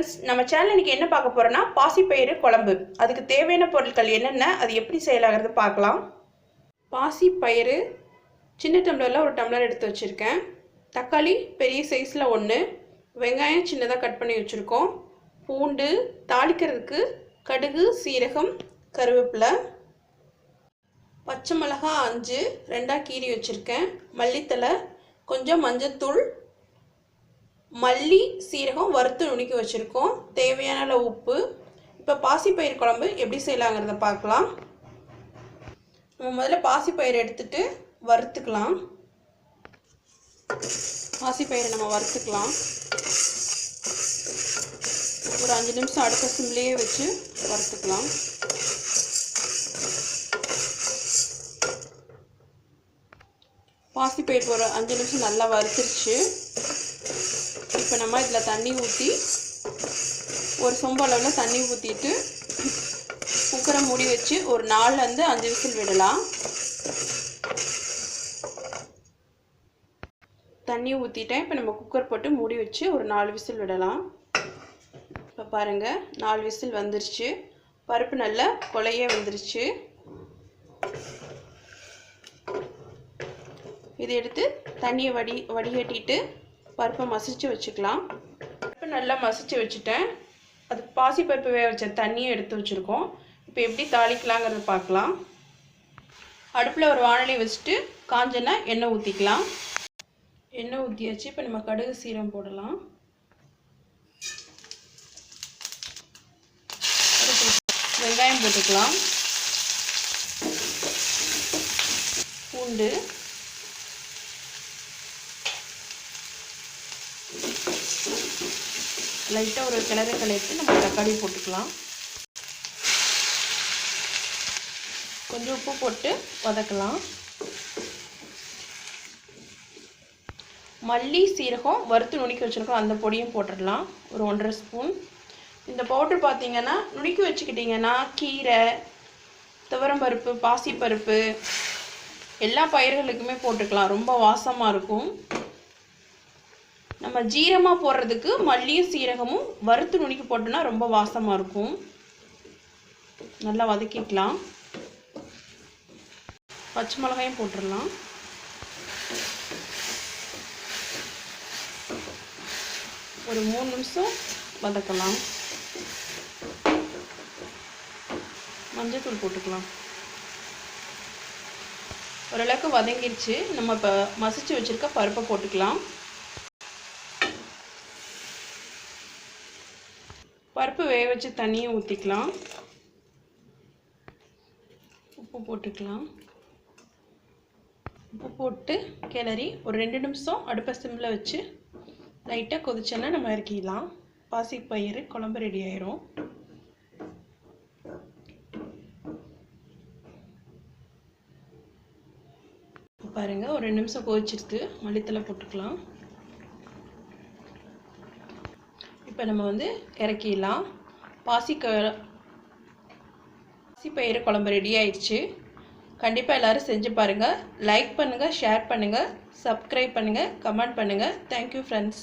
Friends நம்ம channel இன்றைக்கி என்ன பார்க்க போறோம்னா பாசிப்பயிறு குழம்பு. அதுக்கு தேவையான பொருட்கள் என்னென்ன அது எப்படி செயலாகிறது பார்க்கலாம். பாசிப்பயிறு சின்ன டம்ளரில் ஒரு டம்ளர் எடுத்து வச்சுருக்கேன். தக்காளி பெரிய சைஸில் ஒன்று வெங்காயம் சின்னதாக கட் பண்ணி வச்சுருக்கோம். பூண்டு தாளிக்கிறதுக்கு கடுகு சீரகம் கருவேப்பிலை. பச்சை மிளகா அஞ்சு ரெண்டாக கீரி வச்சுருக்கேன். மல்லித்தலை கொஞ்சம் மஞ்சத்தூள் மல்லி சீரகம் வறுத்து நுணுக்கி வச்சுருக்கோம். தேவையான அளவு உப்பு. இப்போ பாசிப்பயிர் குழம்பு எப்படி செய்யலாங்கிறத பார்க்கலாம். நம்ம முதல்ல பாசிப்பயிர் எடுத்துட்டு வறுத்துக்கலாம். பாசிப்பயிரை நம்ம வறுத்துக்கலாம். ஒரு அஞ்சு நிமிஷம் அடுத்த சிம்லேயே வச்சு வறுத்துக்கலாம். பாசிப்பயிர் ஒரு அஞ்சு நிமிஷம் நல்லா வறுத்துருச்சு. இப்போ நம்ம இதில் தண்ணி ஊற்றி ஒரு சொம்பு அளவில் தண்ணி ஊற்றிட்டு குக்கரை மூடி வச்சு ஒரு நாலுலேருந்து அஞ்சு விசில் விடலாம். தண்ணி ஊற்றிட்டேன். இப்போ நம்ம குக்கர் போட்டு மூடி வச்சு ஒரு நாலு விசில் விடலாம். இப்போ பாருங்கள் நாலு விசில் வந்துருச்சு. பருப்பு நல்லா கொலையே வந்துருச்சு. இதை எடுத்து தண்ணியை வடி வடிகட்டிட்டு பருப்பை மசிச்சு வச்சுக்கலாம். பருப்பு நல்லா மசிச்சு வச்சுட்டேன். அது பாசி பருப்பு வேக வச்ச தண்ணியை எடுத்து வச்சுருக்கோம். இப்போ எப்படி தாளிக்கலாங்கிறத பார்க்கலாம். அடுப்பில் ஒரு வானொலி வச்சுட்டு காஞ்சனா எண்ணெய் ஊற்றிக்கலாம் எண்ணெய் ஊற்றியாச்சு இப்போ நம்ம கடுகு சீரம் போடலாம். வெங்காயம் போட்டுக்கலாம். பூண்டு. லைட்டாக ஒரு கிளறு கிளறிட்டு நம்ம தக்காளி போட்டுக்கலாம். கொஞ்சம் உப்பு போட்டு வதக்கலாம். மல்லி சீரகம் வறுத்து நுணுக்கி வச்சுருக்கோம். அந்த பொடியும் போட்டுடலாம். ஒரு ஒன்றரை ஸ்பூன். இந்த பவுடர் பார்த்தீங்கன்னா நுணுக்கி வச்சுக்கிட்டிங்கன்னா கீரை துவரம்பருப்பு பாசிப்பருப்பு எல்லா பயிர்களுக்குமே போட்டுக்கலாம். ரொம்ப வாசமாக இருக்கும். நம்ம ஜீரமாக போடுறதுக்கு மல்லியும் சீரகமும் வறுத்து நுணுக்கி போட்டோன்னா ரொம்ப வாசமாக இருக்கும். நல்லா வதக்கிக்கலாம். பச்சை மிளகாயும் போட்டுடலாம். ஒரு மூணு நிமிஷம் வதக்கலாம். மஞ்சத்தூள் போட்டுக்கலாம். ஓரளவுக்கு வதங்கிருச்சு. நம்ம இப்போ மசிச்சு வச்சுருக்க பருப்பை போட்டுக்கலாம். பருப்பு வேக வச்சு தண்ணியை ஊற்றிக்கலாம் உப்பு போட்டுக்கலாம். உப்பு போட்டு கிளறி ஒரு ரெண்டு நிமிஷம் அடுப்பை சிம்மில் வச்சு லைட்டாக கொதிச்சோன்னா நம்ம இறக்கிடலாம். பாசிப்பயிறு குழம்பு ரெடி ஆயிரும். பாருங்கள் ஒரு ரெண்டு நிமிஷம் கொதிச்சிருக்கு மல்லித்தலை போட்டுக்கலாம். இப்போ நம்ம வந்து இறக்கிடலாம். பாசிக்க பாசிப்பயிறு குழம்பு ரெடி ஆயிடுச்சு. கண்டிப்பாக எல்லோரும் செஞ்சு பாருங்கள் லைக் பண்ணுங்கள் ஷேர் பண்ணுங்கள் சப்ஸ்கிரைப் பண்ணுங்கள் கமெண்ட் பண்ணுங்கள் தேங்க்யூ ஃப்ரெண்ட்ஸ்